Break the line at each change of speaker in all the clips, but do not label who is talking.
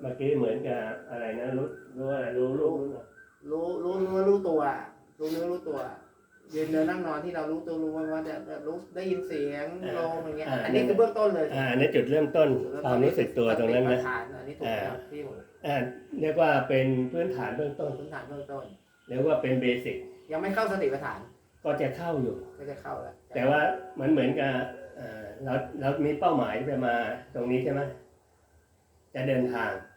เมื่อกี้เหมือนกับอะไรนะรู้รู้อะไรรู้รู้รู้
รู้รู้รู้รู้ตัวรู้เนื้อรู้ตัวยืนเดินนั่งนอนที่เรารู้ตัวรู้ว่าว่าจะจะรู้ได้ยินเสียงลมอย่างเงี้ยอันนี้คือเบื้องต้นเลย
อ่าอันนี้จุดเริ่มต้นความรู้สึกตัวตรงนั้น
สติ
นะ
ปัฏฐานอันนี้ถูกแล้วพี่ผม
อ่าเรียกว่าเป็นพื้นฐานเบื้องต้น
พื้นฐานเบื้องต้น
เรียกว่าเป็นเบสิก
ยังไม่เข้าสติปัฏฐาน
ก็จะเข้าอยู่
ก็จะเข้าแล้ว
แต่ว่ามันเหมือนกับเอ่อเราเรามีเป้าหมายจะมาตรงนี้ใช่ไหมจะเดินทางเอ่อ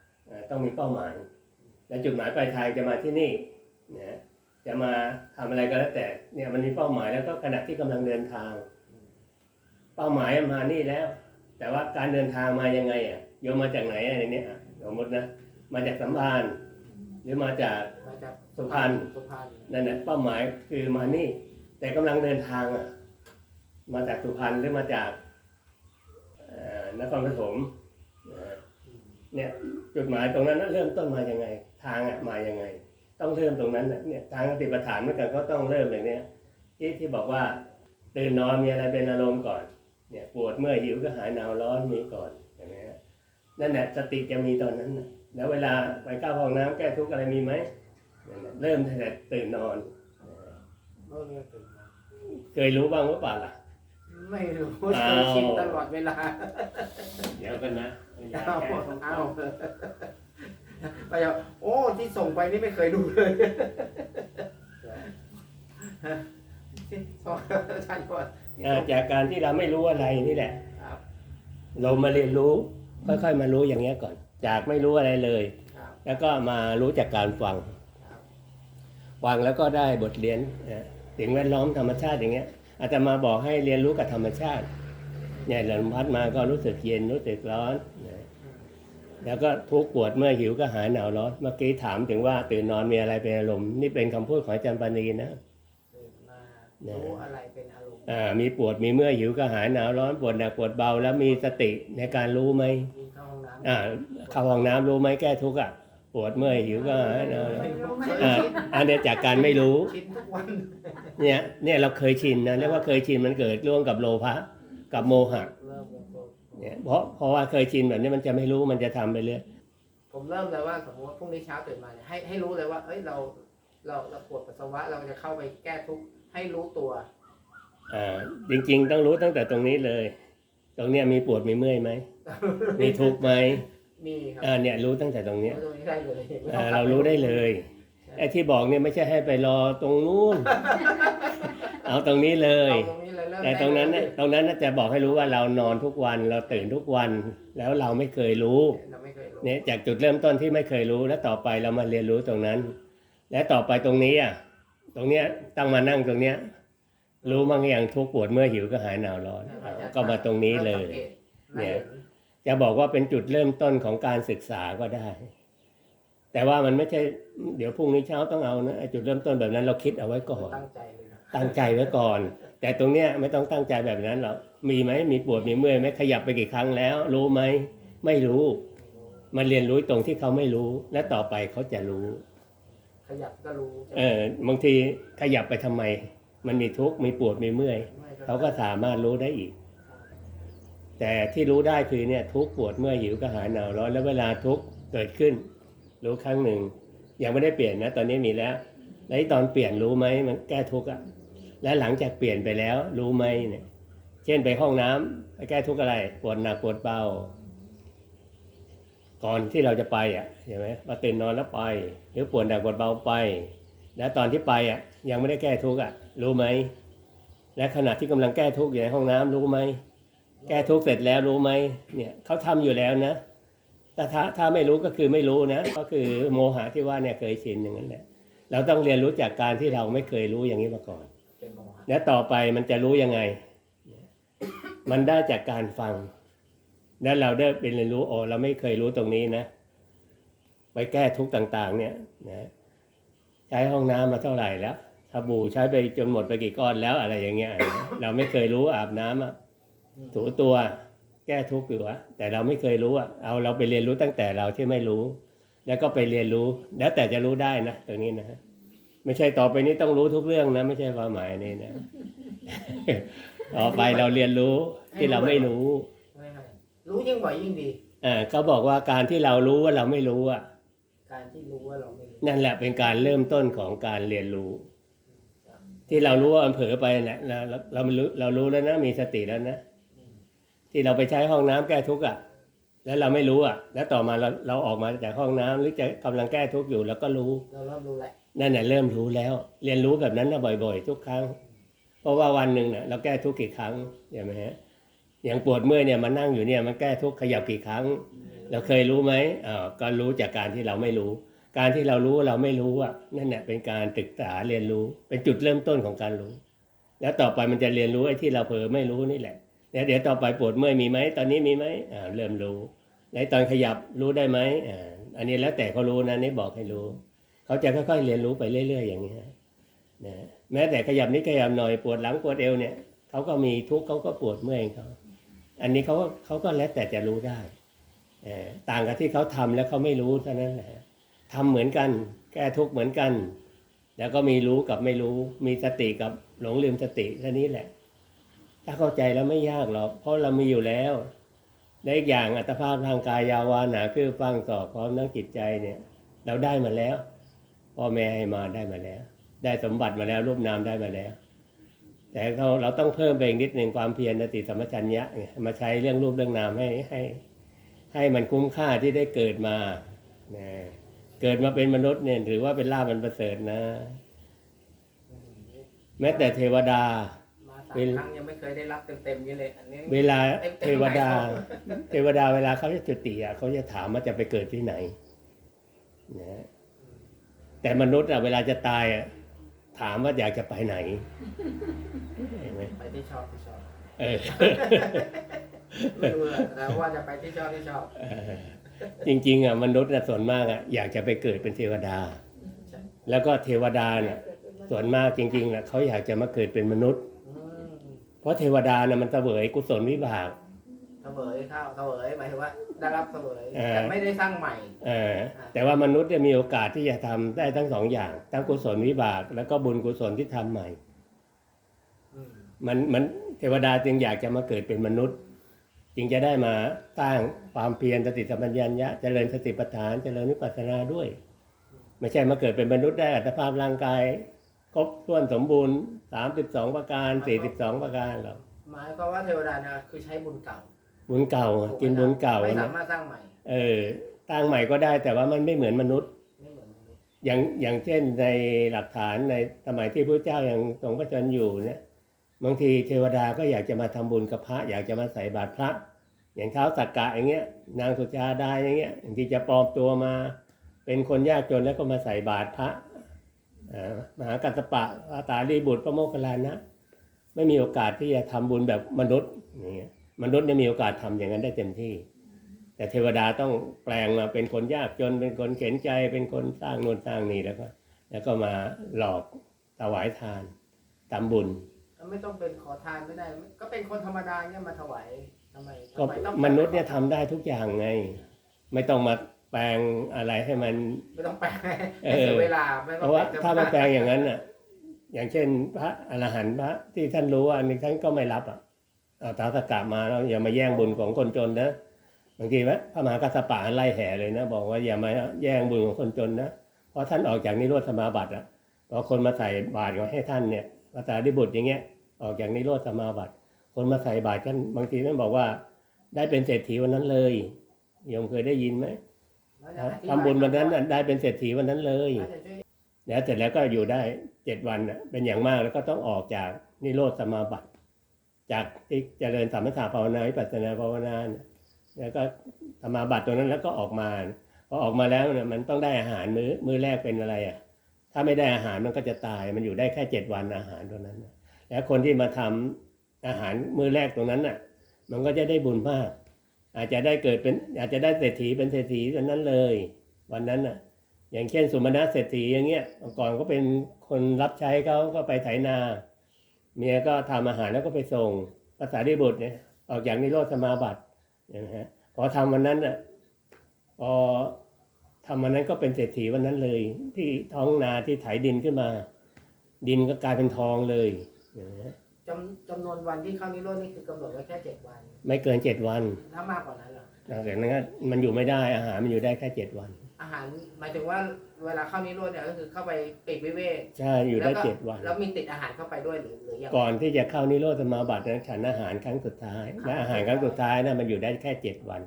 ต้องมีเป้าหมาย และจุดหมายปลายทางจะมาที่นี่นะจะมาทำอะไรก็แล้วแต่เนี่ยมันมีเป้าหมายแล้วก็ขณะที่กำลังเดินทาง เป้าหมายมานี่แล้ว แต่ว่าการเดินทางมายังไงอะโยมมาจากไหนอะไรเนี่ยอะสมมตินะมาจากสัมพันธ์หรือมาจาก
มาจาก
สุพรรณ
สุพรรณ
นั่นแหละเป้าหมายคือมานี่ แต่กำลังเดินทางอะมาจากสุพรรณหรือมาจากเอ่อนครปฐมเอ่อ เนี่ยจุดหมายตรงนั้นนะเริ่มต้นมายังไง ทางอะมายังไง ต้องเริ่มตรงนั้นน่ะเนี่ยทางปฏิปทานเมื่อกันก็ต้องเริ่มอย่างเนี้ยที่ที่บอกว่าตื่นนอนมีอะไรเป็นอารมณ์ก่อนเนี่ยปวดเมื่อยหิวก็หายหนาวร้อนมีก่อนเห็นไหมฮะนั่นแหละสติจะมีตอนนั้นนะแล้วเวลาไปเข้าห้องน้ำแก้ทุกข์อะไรมีไหมนั่นแหละเริ่มตั้งแต่ตื่นนอน
เมื่อเรียนตื่นมา
เคยรู้บ้างหรือเปล่าล่ะ
ไม่รู้
อ้าว
ชินตลอดเวลา
เดี๋ยวกันนะ
เอาเอาไปเอาโอ้ที่ส่งไปนี่ไม่เคยดูเลยที่ส่งท่านก่อนที่
อ่า
ส่ง
จากการที่เราไม่รู้อะไรนี่แหละ
ครับ
เรามาเรียนรู้ ค่อยๆมารู้อย่างเงี้ยก่อน จากไม่รู้อะไรเลย
ครับ
แล้วก็มารู้จากการฟัง
ครับ
ฟังแล้วก็ได้บทเรียนนะสิ่งแวดล้อมธรรมชาติอย่างเงี้ยอาจจะมาบอกให้เรียนรู้กับธรรมชาติ เนี่ยลมพัดมาก็รู้สึกเย็นรู้สึกร้อนนะแล้วก็ทุกข์ปวดเมื่อยหิวก็หายหนาวร้อนเมื่อกี้ถามถึงว่าตื่นนอนมีอะไรเป็นอารมณ์นี่เป็นคำพูดของอาจารย์ปานีนะ
ตื่นมารู้อะไรเป็นอารมณ์
อ่ามีปวดมีเมื่อยหิวก็หายหนาวร้อนปวดหนักปวดเบาแล้วมีสติในการรู้ไหม
มีเข้าห้องน้ำ
อ่าเข้าห้องน้ำรู้ไหมแก้ทุกข์อะปวดเมื่อยหิวก็หายหนาวร้อน
ไม่รู้ไม่
อ่า
ชิน
อันเนี้ยจากการไม่รู้
ชินทุกวัน
เนี่ยเนี่ยเราเคยชินนะเรียกว่าเคยชินมันเกิดร่วมกับโลภะ กับโมหะ
เริ่มเลยผม
เนี่ยเพราะเพราะว่าเคยชินแบบนี้มันจะไม่รู้มันจะทำไปเรื่อย
ผมเริ่มเลยว่าสมมติว่าพรุ่งนี้เช้าตื่นมาเนี่ยให้ให้รู้เลยว่า เอ้ยเราเราเราปวดปัสสาวะเราจะเข้าไปแก้ทุกข์ให้รู้ตัว
อ่าจริง ๆ ต้องรู้ตั้งแต่ตรงนี้เลย ตรงเนี้ยมีปวดมีเมื่อยไหมมีทุกข์ไหม
มีครั
อ่าเนี่ยรู้ตั้งแต่ตรงเนี้ย
รู้ตรงนี้ได้เลยไม่ต้
อ่า
อง
เรารู้ได้เลยไอ้ที่บอกเนี่ยไม่ใช่ให้ไปรอตรงนู้น เอาตรงนี้เลย
เอาตรงนี้เลยเริ่ม
แต่ตรงนั้น
ได้
น่ะตรงนั้นน่ะจะบอกให้รู้ว่าเรานอนทุกวันเราตื่นทุกวัน แล้วเราไม่เคยรู้
เราไม่เคยรู้
เนี่ยจากจุดเริ่มต้นที่ไม่เคยรู้แล้วต่อไปเรามาเรียนรู้ตรงนั้น และต่อไปตรงนี้อะตรงเนี้ยต้องมานั่งตรงเนี้ย รู้มั้งอย่างทุกข์ปวดเมื่อยหิวก็หายหนาวร้อนอะก็มาตรงนี้เลย เนี่
เนี่ยย
จะบอกว่าเป็นจุดเริ่มต้นของการศึกษาก็ได้ แต่ว่ามันไม่ใช่เดี๋ยวพรุ่งนี้เช้าต้องเอานะไอ้จุดเริ่มต้นแบบนั้นเราคิดเอาไว้ก่อน
ตั้งใจเลยนะ
ตั้งใจไว้ก่อน แต่ตรงเนี้ยไม่ต้องตั้งใจแบบนั้นหรอกมีไหมมีปวดมีเมื่อยไหมขยับไปกี่ครั้งแล้ว รู้ไหมไม่รู้มันเรียนรู้ตรงที่เขาไม่รู้ และต่อไปเขาจะรู้
ขยับก็รู้
เออบางทีขยับไปทำไม มันมีทุกข์มีปวดมีเมื่อย
ไม่
เขาก็สามารถรู้ได้อีก แต่ที่รู้ได้คือเนี่ยทุกข์ปวดเมื่อยหิวกระหายหนาวร้อนแล้วเวลาทุกข์เกิดขึ้น รู้ครั้งหนึ่งยังไม่ได้เปลี่ยนนะ ตอนนี้มีแล้วแล้วไอ้ตอนเปลี่ยนรู้ไหมมันแก้ทุกข์อะ และหลังจากเปลี่ยนไปแล้วรู้ไหมเนี่ยเช่นไปห้องน้ำไปแก้ทุกข์อะไรปวดหนักปวดเบาก่อนที่เราจะไปอะใช่ไหมมาตื่นนอนแล้วไป หรือปวดหนักปวดเบาไป แล้วตอนที่ไปอะยังไม่ได้แก้ทุกข์อะ รู้ไหมและขณะที่กำลังแก้ทุกข์อยู่ในห้องน้ำรู้ไหมแก้ทุกข์เสร็จแล้วรู้ไหมเนี่ยเขาทำอยู่แล้วนะแต่ถ้าถ้าไม่รู้ก็คือไม่รู้นะ ก็คือโมหะที่ว่าเนี่ยเคยชินอย่างนั้นแหละเราต้องเรียนรู้จากการที่เราไม่เคยรู้อย่างนี้มาก่อน และต่อไปมันจะรู้ยังไง มันได้จากการฟัง และเราได้เป็นเรียนรู้โอ้เราไม่เคยรู้ตรงนี้นะไปแก้ทุกต่าง ๆ เนี่ยนะใช้ห้องน้ำมาเท่าไหร่แล้วสบู่ใช้ไปจนหมดไปกี่ก้อนแล้วอะไรอย่างเงี้ย เราไม่เคยรู้อาบน้ำอะถูตัวแก้ทุกข์อยู่อะแต่เราไม่เคยรู้อะเอาเราไปเรียนรู้ตั้งแต่เราที่ไม่รู้ แล้วก็ไปเรียนรู้ แล้วแต่จะรู้ได้นะตรงนี้นะฮะ ไม่ใช่ต่อไปนี้ต้องรู้ทุกเรื่องนะ ไม่ใช่ความหมายนี่นะต่อไปเราเรียนรู้ที่เราไม่รู้
ไม่ไม่รู้ยิ่งกว่ายิ่งดี
เออเขาบอกว่าการที่เรารู้ว่าเราไม่รู้อะ
การที่รู้ว่าเราไม่รู้
นั่นแหละเป็นการเริ่มต้นของการเรียนรู้ ที่เรารู้ว่ามันเผลอไปเนี่ยเราเราเรารู้เรารู้แล้วนะมีสติแล้วนะที่เราไปใช้ห้องน้ำแก้ทุกข์อะแล้วเราไม่รู้อะ แล้วต่อมาเราเราออกมาจากห้องน้ำหรือจะกำลังแก้ทุกข์อยู่เราก็รู้
เราเริ่มรู้แล้ว
นั่นแหละเริ่มรู้แล้ว เรียนรู้แบบนั้นนะบ่อย ๆ ทุกครั้ง เพราะว่าวันหนึ่งเนี่ยเราแก้ทุกกี่ครั้งใช่ไหมฮะอย่างปวดเมื่อยเนี่ยมานั่งอยู่เนี่ยมันแก้ทุกขยับกี่ครั้ง เราเคยรู้ไหมอ่าก็รู้จากการที่เราไม่รู้ การที่เรารู้เราไม่รู้อะนั่นแหละเป็นการศึกษาเรียนรู้เป็นจุดเริ่มต้นของการรู้ แล้วต่อไปมันจะเรียนรู้ไอ้ที่เราเผลอไม่รู้นี่แหละแล้วเดี๋ยวต่อไปปวดเมื่อยมีไหมตอนนี้มีไหมอ่าเริ่มรู้ในตอนขยับรู้ได้ไหมอ่าอันนี้แล้วแต่เขารู้นะนี่บอกให้รู้ เขาจะค่อยๆเรียนรู้ไปเรื่อยๆ อย่างนี้นะแม้แต่ขยับนิดขยับหน่อยปวดหลังปวดเอวเนี่ยเขาก็มีทุกข์เขาก็ปวดเมื่อยเขาอันนี้เขาเขาก็แล้วแต่จะรู้ได้เออต่างกับที่เขาทำแล้วเขาไม่รู้เท่านั้นแหละทำเหมือนกัน แก้ทุกข์เหมือนกัน แล้วก็มีรู้กับไม่รู้ มีสติกับหลงลืมสติแค่นี้แหละ ถ้าเข้าใจแล้วไม่ยากหรอกเพราะเรามีอยู่แล้วและอีกอย่างอัตภาพทางกายยาวาหนาคือฟังสอพร้อมทั้งจิตใจเนี่ย เราได้มาแล้ว พ่อแม่ให้มาได้มาแล้ว ได้สมบัติมาแล้วรูปนามได้มาแล้ว แต่เราเราต้องเพิ่มไปอีกนิดหนึ่งความเพียรสติสัมปชัญญะไงมาใช้เรื่องรูปเรื่องนามให้ให้ ให้มันคุ้มค่าที่ได้เกิดมานะเกิดมาเป็นมนุษย์เนี่ยถือว่าเป็นลาภมันประเสริฐนะ แม้แต่เทวดา
มาสามครั้งยังไม่เคยได้รับเต็มๆนี่เลยอันนี้
เวลาเทวดา เทวดาเวลาเขาจะจุติอะเขาจะถามว่าจะไปเกิดที่ไหนนะ แต่มนุษย์อะเวลาจะตายอะถามว่าอยากจะไปไหนเห็นไหม
ไปที่ชอบที่ชอบ
เออ
ไม่รู้อะแต่ว่าจะไปที่ชอบที่ชอบ
เออจริงๆอะมนุษย์น่ะส่วนมากอะอยากจะไปเกิดเป็นเทวดา
ใช่
แล้วก็เทวดาเนี่ยส่วนมากจริงๆน่ะเขาอยากจะมาเกิดเป็นมนุษย์
อืม
เพราะเทวดาน่ะมันเสวยกุศลวิบาก
เสวยข้าวเสวยหมายถึงว่าได้รับเสวย
เออ
แต่ไม่ได้สร้างใหม่
เออแต่ว่ามนุษย์จะมีโอกาสที่จะทำได้ทั้งสองอย่างทั้งกุศลวิบาก แล้วก็บุญกุศลที่ทำใหม่
อืม
มันมันเทวดาจึงอยากจะมาเกิดเป็นมนุษย์ จึงจะได้มาสร้างความเพียรสติสัมปชัญญะเจริญสติปัฏฐานเจริญวิปัสสนาด้วย ไม่ใช่มาเกิดเป็นมนุษย์ได้อัตภาพร่างกายครบถ้วนสมบูรณ์สามสิบสองประการสี่สิบสองประการหรอก
หมายความว่าเทวดาเนี่ยคือใช้บุญเก่า
บุญเก่ากินบุญเก่า
ไม่
นะ
สามารถสร้างใหม่
เออตั้งใหม่ก็ได้แต่ว่ามันไม่เหมือนมนุษย์
ไม่เหมือนมนุษย์
อย่างอย่างเช่นในหลักฐานในสมัยที่พระเจ้ายังทรงพระชนอยู่เนี่ยบางทีเทวดาก็อยากจะมาทำบุญกับพระ อยากจะมาใส่บาตรพระ อย่างเท้าสักกะอย่างเงี้ย นางสุชาดาอย่างเงี้ยบางทีจะปลอมตัวมา เป็นคนยากจนแล้วก็มาใส่บาตรพระอ่ามหากัสสปะอาตาลีบุตรพระโมคคัลลานะ ไม่มีโอกาสที่จะทำบุญแบบมนุษย์อย่างเงี้ย มนุษย์เนี่ยมีโอกาสทำอย่างนั้นได้เต็มที่ แต่เทวดาต้องแปลงมาเป็นคนยากจน เป็นคนเข็นใจ เป็นคนสร้างนู่นสร้างนี่แล้วก็แล้วก็มาหลอกถวายทานทำบุญ
ไม่ต้องเป็นขอทานไม่ได้ ก็เป็นคนธรรมดาเนี่ยมาถวายทำไม
ก็
ทำไต้อง
มนุษย์เนี่ยทำได้ทุกอย่างไง ไม่ต้องมาแปลงอะไรให้มัน
ไม่ต้องแปลง
เอ
ให้
อ
เสียเวลาไม่
เพ
ต้อง
ราะว่า
แปลง
ถ้ามันแปลงอย่างนั้นอะ อย่างเช่น พระอรหันต์พระที่ท่านรู้ว่าอันนี้ท่านก็ไม่รับอะ เอาตาสกามาแล้วอย่ามาแย่งบุญของคนจนนะบางทีพระพระมหากัสสปะไล่แห่เลยนะ บอกว่าอย่ามาแย่งบุญของคนจนนะเพราะท่านออกจากนิโรธสมาบัติอะพอคนมาใส่บาตรก็ให้ท่านเนี่ยภาษาดิบุตรอย่างเงี้ยออกจากนิโรธสมาบัติ คนมาใส่บาตรกันบางทีท่านบอกว่า ได้เป็นเศรษฐีวันนั้นเลยโยมเคยได้ยินไหม
แล้วจะอธิบาย
ทำบุญวันนั้นน่ะได้เป็นเศรษฐีวันนั้นเลย
แล้วจะช่วย
แล้วเสร็จแล้วก็อยู่ได้เจ็ดวันน่ะเป็นอย่างมากแล้วก็ต้องออกจากนิโรธสมาบัติ จากที่เจริญสามถะภาวนาวิปัสสนาภาวนาแล้วก็สมาบัติตัวนั้นแล้วก็ออกมาพอออกมาแล้วเนี่ยมันต้องได้อาหารมื้อมื้อแรกเป็นอะไรอะถ้าไม่ได้อาหารมันก็จะตายมันอยู่ได้แค่เจ็ดวันอาหารตัวนั้นแล้วคนที่มาทำอาหารมื้อแรกตรงนั้นน่ะ มันก็จะได้บุญมาก อาจจะได้เกิดเป็นอาจจะได้เศรษฐีเป็นเศรษฐีวันนั้นเลย วันนั้นน่ะ อย่างเช่นสุมาณะเศรษฐีอย่างเงี้ยก่อนก็เป็นคนรับใช้เขาก็ไปไถนา เมียก็ทำอาหารแล้วก็ไปส่งภาษาดิบุตรเนี่ยออกจากนิโรธสมาบัตินะฮะพอทำวันนั้นน่ะพอทำวันนั้นก็เป็นเศรษฐีวันนั้นเลย ที่ท้องนาที่ไถดินขึ้นมา ดินก็กลายเป็นทองเลยนะฮะ
จำจำนวนวันที่เข้านิโรธนี่คือกำหนดไว้แค่เจ็ดวัน
ไม่เกินเจ็ดวัน
ถ้ามากกว่านั้นเหรอ
หลังจากนั้นก็มันอยู่ไม่ได้อาหารมันอยู่ได้แค่เจ็ดวัน
อาหารหมายถึงว่า เวลาเข้านิโรธเนี่ยก็คือเข้าไปปีกวิเวก
ใช่อยู่ได้
แล้วก็
เจ็ดวัน
แล้วมีติดอาหารเข้าไปด้วยหรือหรือยัง
ก่อนที่จะเข้านิโรธสมาบัตินั้นฉันอาหารครั้งสุดท้ายและอาหารครั้งสุดท้ายนะมันอยู่ได้แค่เจ็ดวัน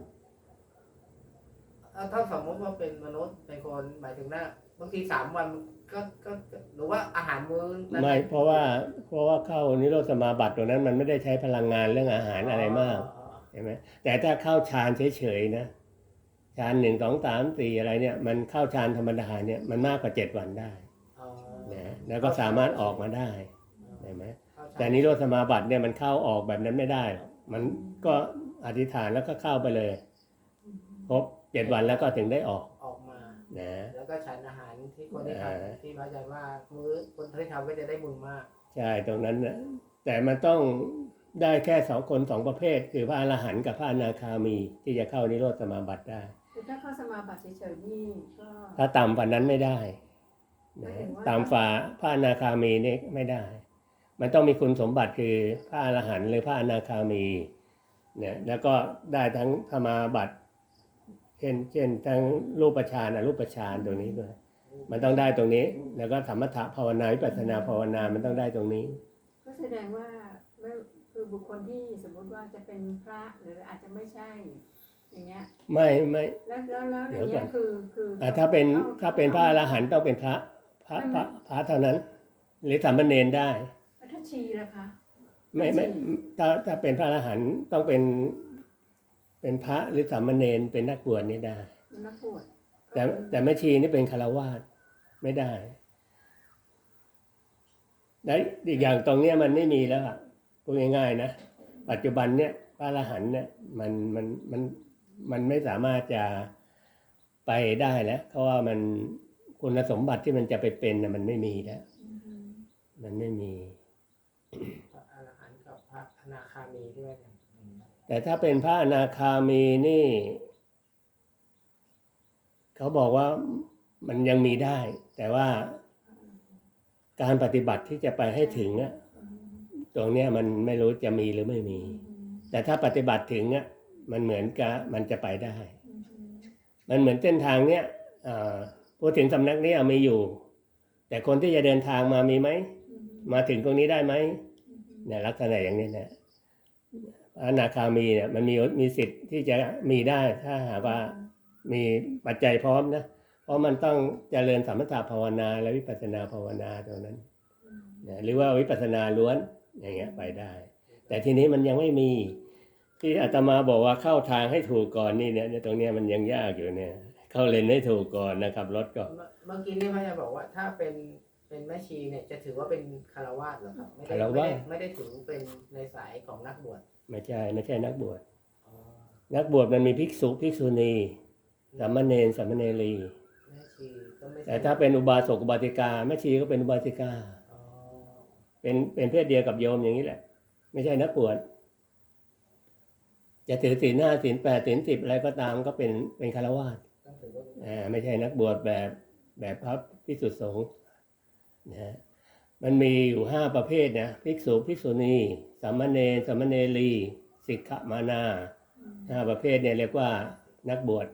เอ่อถ้าสมมติว่าเป็นมนุษย์เป็นคนหมายถึงว่าบางทีสามวันก็ก็ก็หรือว่าอาหารมื้อนั้น
ไม่เพราะว่าเพราะว่าเข้านิโรธสมาบัติตรงนั้นมันไม่ได้ใช้พลังงานเรื่องอาหารอะไรมาก
อ๋อ
ใช่ไหมแต่ถ้าเข้าฌานเฉยๆนะ ฌานหนึ่งสองสามสี่อะไรเนี่ยมันเข้าฌานธรรมดาเนี่ยมันมากกว่าเจ็ดวันได้
อ๋อ
นะแล้วก็สามารถออกมาได้ใช่ไหม
เข้าใจ
แต่นิโรธสมาบัติเนี่ยมันเข้าออกแบบนั้นไม่ได้หรอกมันก็อธิษฐานแล้วก็เข้าไปเลยครบเจ็ดวันแล้วก็ถึงได้ออก
ออกมา
นะ
แล้วก็ฉันอาหารที่คนที่
อ่า
ทำที่พระอาจารย์ว่ามื้อคนที่ทำก็จะได้บุญมาก
ใช่ตรงนั้นนะแต่มันต้องได้แค่สองคนสองประเภท คือพระอรหันต์กับพระอนาคามีที่จะเข้านิโรธสมาบัติได้
คือถ้าเข้าสมาบัติเฉยๆนี่ก็
ถ้าต่ำกว่านั้นไม่ได้
หมาย
นะ
ถึงว่า
ตามฝ่าพระอนาคามีนี่ไม่ได้ มันต้องมีคุณสมบัติคือพระอรหันต์หรือพระอนาคามีเนี่ยแล้วก็ได้ทั้งสมาบัติเช่นเช่นทั้งรูปฌานอรูปฌานตรงนี้ด้วยมันต้องได้ตรงนี้ แล้วก็ธรรมถะภาวนาวิปัสสนาภาวนามันต้องได้ตรงนี้
ก็แสดงว่าไม่คือบุคคลที่สมมุติว่าจะเป็นพระหรืออาจจะไม่ใช่ อย่างเงี้ย
ไม่ไม่
แล้วแล้วแล้วอ
เดี๋ยว
ย่าง
ก่
เงี้
อยน
คือคือ
อ่าถ้าเป็นถ้าเป็นพระอรหันต์ต้องเป็นพระพระพระพระเท่านั้น หรือสามเณรได้
แล้วถ้าชีล่ะคะ
ไม่ไม่ถ้าถ้าเป็นพระอรหันต์ต้องเป็น เป็นพระหรือสามเณรเป็นนักบวชนี่ได้
มันนักบวช
แต่แต่แม่ชีนี่เป็นคารวาสไม่ได้และอีกอย่างตรงเนี้ยมันไม่มีแล้วอะพูดง่ายๆนะ ปัจจุบันเนี่ยพระอรหันต์เนี่ยมันมันมัน มันไม่สามารถจะไปได้แล้ว เพราะว่ามันคุณสมบัติที่มันจะไปเป็นน่ะมันไม่มีแล้ว
อืม
มันไม่มี
พระอรหันต์กับพระอนาคามีด้วยกัน
แต่ถ้าเป็นพระอนาคามีนี่ เขาบอกว่ามันยังมีได้ แต่ว่าการปฏิบัติที่จะไปให้ถึงอะ
อืม
ตรงเนี้ยมันไม่รู้จะมีหรือไม่มี
อืม
แต่ถ้าปฏิบัติถึงอะ มันเหมือนกับมันจะไปได้
อืมอืม
มันเหมือนเส้นทางเนี้ยอ่าพูดถึงสำนักเนี้ยมีอยู่ แต่คนที่จะเดินทางมามีไหม
อืม
มาถึงตรงนี้ได้ไหม
อืม
เนี่ยลักษณะอย่างนี้เนี่ยอนาคามีเนี่ยมันมีมีสิทธิ์ที่จะมีได้ถ้าหากว่ามีปัจจัยพร้อมนะเพราะมันต้องเจริญสมถะภาวนาและวิปัสสนาภาวนาตรงนั้น
อืม
นะหรือว่าวิปัสสนาล้วนอย่างเงี้ยไปได้ แต่ทีนี้มันยังไม่มี ที่อาตมาบอกว่าเข้าทางให้ถูกก่อนนี่เนี่ยเนี่ยตรงเนี้ยมันยังยากอยู่เนี่ย เข้าเลนให้ถูกก่อนนะครับรถก็
เมื่อเมื่อกี้นี่พระอาจารย์บอกว่าถ้าเป็นเป็นแม่ชีเนี่ยจะถือว่าเป็นคารวาสเหรอครับไม่ได้
คาร
ไม่
วา
ได้
ส
ไม่ได้ถือเป็นในสายของนักบวช
ไม่ใช่ไม่ใช่นักบวช
อ๋อ
นักบวชมันมีภิกษุภิกษุณีสามเณรสามเณรี
แม่ชีก็ไม่ใช่
แต่ถ้าเป็นอุบาสกอุบาสิกาแม่ชีก็เป็นอุบาสิกา
อ๋อ
เป็นเป็นเพศเดียวกับโยมอย่างนี้แหละ ไม่ใช่นักบวช จะถือศีลห้าศีลแปดศีลสิบอะไรก็ตามก็เป็นเป็นคารวาส
อ่า
ไม่ใช่นักบวชแบบแบบพระพิสุทธิสงฆ์นะมันมีอยู่ห้าประเภทนะภิกษุภิกษุณีสามเณรสามเณรีสิกขมานาห้าประเภทเนี่ยเรียกว่านักบวช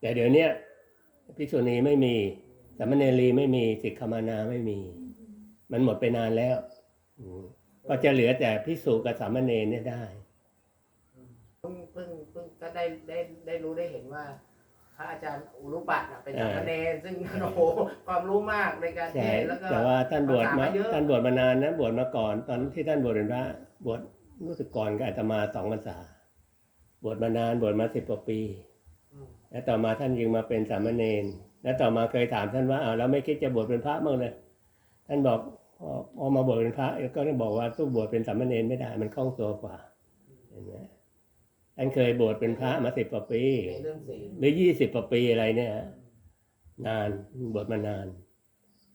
แต่เดี๋ยวนี้ภิกษุณีไม่มีสามเณรีไม่มีสิกขมานาไม่มี มันหมดไปนานแล้วก็จะเหลือแต่ภิกษุกับสามเณรเนี่ยได้
พิ่งเพิ่งเพิ่งก็ได้ได้ได้รู้ได้เห็นว่า พระอาจารย์อุรุปัตน์น่ะเป็น
อ่า
สามเณรซึ่งโอ้โหความรู้มากในการเท
ใช่
ศน์แล้วก็
แต่ว่าท่านบวชมา
ภาษามาเยอะ
ท่านบวชมานานนะบวชมาก่อน ตอนที่ท่านบวชเป็นพระบวชรู้สึกก่อนกับอาตมาสองพรรษา บวชมานานบวชมาสิบกว่าปี
อืม
แล้วต่อมาท่านยิงมาเป็นสามเณรแล้วต่อมาเคยถามท่านว่าอ้าวแล้วไม่คิดจะบวชเป็นพระบ้างเลย ท่านบอกพอพอมาบวชเป็นพระก็ต้องบอกว่าสู้บวชเป็นสามเณรไม่ได้มันคล่องตัวกว่าเห็นไหม ท่านเคยบวชเป็นพระมาสิบกว่าปี
ในเรื่องศีล
หรือยี่สิบกว่าปีอะไรเนี่ยฮะนานบวชมานาน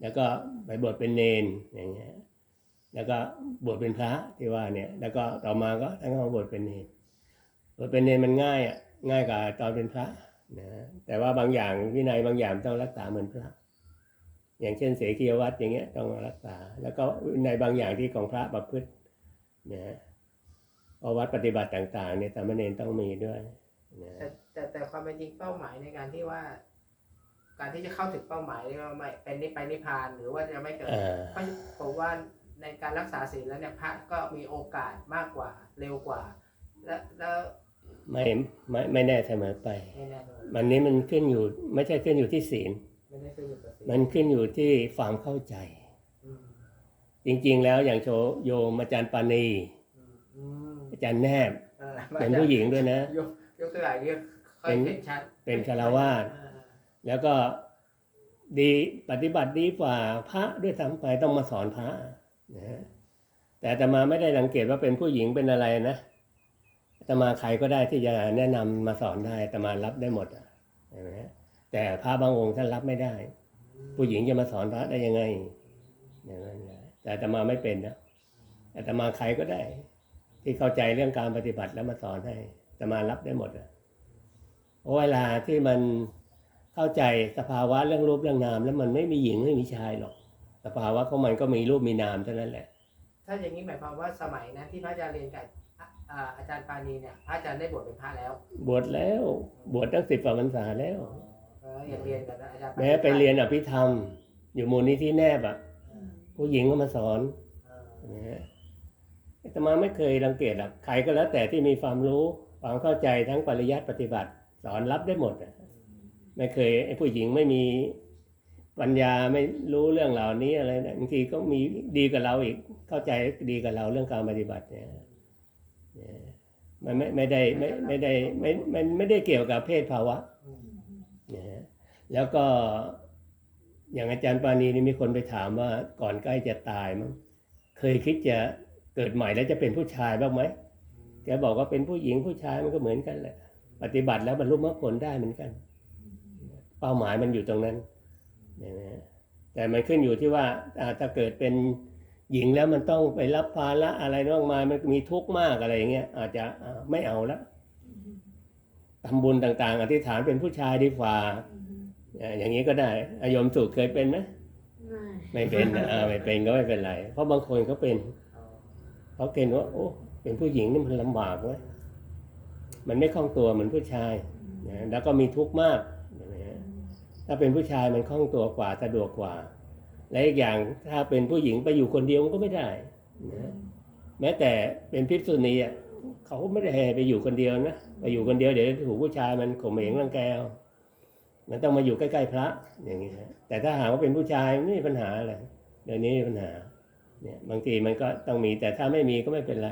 แล้วก็ไปบวชเป็นเนนอย่างเงี้ยแล้วก็บวชเป็นพระที่ว่าเนี่ย แล้วก็ต่อมาก็ท่านก็มาบวชเป็นเนนบวชเป็นเนนมันง่ายอะง่ายกว่าตอนเป็นพระนะแต่ว่าบางอย่างวินัยบางอย่างต้องรักษาเหมือนพระ อย่างเช่นเสกียวัตรอย่างเงี้ยต้องรักษา แล้วก็วินัยบางอย่างที่ของพระประพฤตินะ เพราะวัดปฏิบัติต่างๆเนี่ยสามเณรต้องมีด้วยนะ
แต่แต่แต่ความเป็นจริงเป้าหมายในการที่ว่า การที่จะเข้าถึงเป้าหมายที่ว่าไม่เป็นนิพไปนิพพานหรือว่าจะไม่เกิด
อ่า
เพราะผมว่าในการรักษาศีลแล้วเนี่ยพระก็มีโอกาสมากกว่าเร็วกว่า และแล้ว
ไม่ไม่ไม่แน่เสมอไป
ไม่แน่นอน
มันนี้มันขึ้นอยู่ไม่ใช่ขึ้นอยู่ที่ศีล
ไม่ได้ขึ้นอยู่กับศีล
มันขึ้นอยู่ที่ความเข้าใจ
อืม
จริง ๆ แล้วอย่างโชโยมอาจารย์ปานี
อืมอืม
อาจารย์แนบ
ออ
เป็นผู้หญิงด้วยนะ
ยกยกตัวอย่างนี้ค่อย
เป็น
เห็นชัด
เป็นคารวาส
อ่า
แล้วก็ดีปฏิบัติดีกว่าพระด้วยซ้ำไปต้องมาสอนพระนะฮะแต่อาตมาไม่ได้รังเกียจว่าเป็นผู้หญิงเป็นอะไรนะอาตมาใครก็ได้ที่จะแนะนำมาสอนได้อาตมารับได้หมดอะเห็นไหมฮะแต่พระบางองค์ท่านรับไม่ได้ ผู้หญิงจะมาสอนพระได้ยังไงอย่างนั้นนะแต่อาตมาไม่เป็นนะอาตมาใครก็ได้ ที่เข้าใจเรื่องการปฏิบัติแล้วมาสอนให้อาตมารับได้หมดอะเพราะเวลาที่มันเข้าใจสภาวะเรื่องรูปเรื่องนาม แล้วมันไม่มีหญิงไม่มีชายหรอก สภาวะของมันก็มีรูปมีนามเท่านั้นแหละ
ถ้าอย่างนี้หมายความว่าสมัยนะที่พระอาจารย์เรียนกับอะอ่าอาจารย์ปานีเนี่ยพระอาจารย์ได้บวชเป็นพระแล้ว
บวชแล้วบวชตั้งสิบกว่าพรรษาแล้ว
เอออย่างเรียนกันนะอาจารย์
แม้ไปเรียนอภิธรรม อยู่มูลนิธิแนบอะ
เออ
ผู้หญิงก็มาสอน
เออ
นะฮะ อาตมาไม่เคยรังเกียจหรอกใครก็แล้วแต่ที่มีความรู้ความเข้าใจทั้งปริยัติปฏิบัติ สอนรับได้หมดอะไม่เคยไอ้ผู้หญิงไม่มีปัญญาไม่รู้เรื่องเหล่านี้อะไรนะบางทีก็มีดีกับเราอีกเข้าใจดีกับเราเรื่องการปฏิบัติเนี่ยมันไม่ไม่ได้ไม่ไม่ได้ไม่ไม่ไม่ได้เกี่ยวกับเพศภาวะนะฮะแล้วก็อย่างอาจารย์ปานีนี่มีคนไปถามว่าก่อนใกล้จะตายมั้งเคยคิดจะ เกิดใหม่แล้วจะเป็นผู้ชายบ้างไหมแกบอกว่าเป็นผู้หญิงผู้ชายมันก็เหมือนกันแหละ ปฏิบัติแล้วบรรลุมรรคผลได้เหมือนกัน เป้าหมายมันอยู่ตรงนั้นนะฮะแต่มันขึ้นอยู่ที่ว่าอ่าถ้าเกิดเป็นหญิงแล้วมันต้องไปรับภาระอะไรมากมายมันมีทุกข์มากอะไรอย่างเงี้ยอาจจะอ่าไม่เอาละทำบุญต่าง ๆ อธิษฐานเป็นผู้ชายดีกว่าอ่าอย่างนี้ก็ได้อายมสุขเคยเป็นไหม
ไม่
ไม่เป็นนะอ่าไม่เป็นก็ไม่เป็นไร เพราะบางคนเขาเป็น
เขา
เกณฑ์ว่าโอ้เป็นผู้หญิงนี่มันลำบากเว้ยมันไม่คล่องตัวเหมือนผู้ชายนะแล้วก็มีทุกข์มากนะถ้าเป็นผู้ชายมันคล่องตัวกว่าสะดวกกว่า และอีกอย่างถ้าเป็นผู้หญิงไปอยู่คนเดียวมันก็ไม่ได้นะแม้แต่เป็นพิษสุนีอะเขาไม่ได้ให้ไปอยู่คนเดียวนะไปอยู่คนเดียวเดี๋ยวถูกผู้ชายมันข่มเหงรังแกเอามันต้องมาอยู่ใกล้ๆพระอย่างนี้ฮะแต่ถ้าหากว่าเป็นผู้ชายไม่มีปัญหาอะไรเดี๋ยวนี้มีปัญหา เนี่ยบางทีมันก็ต้องมีแต่ถ้าไม่มีก็ไม่เป็นไร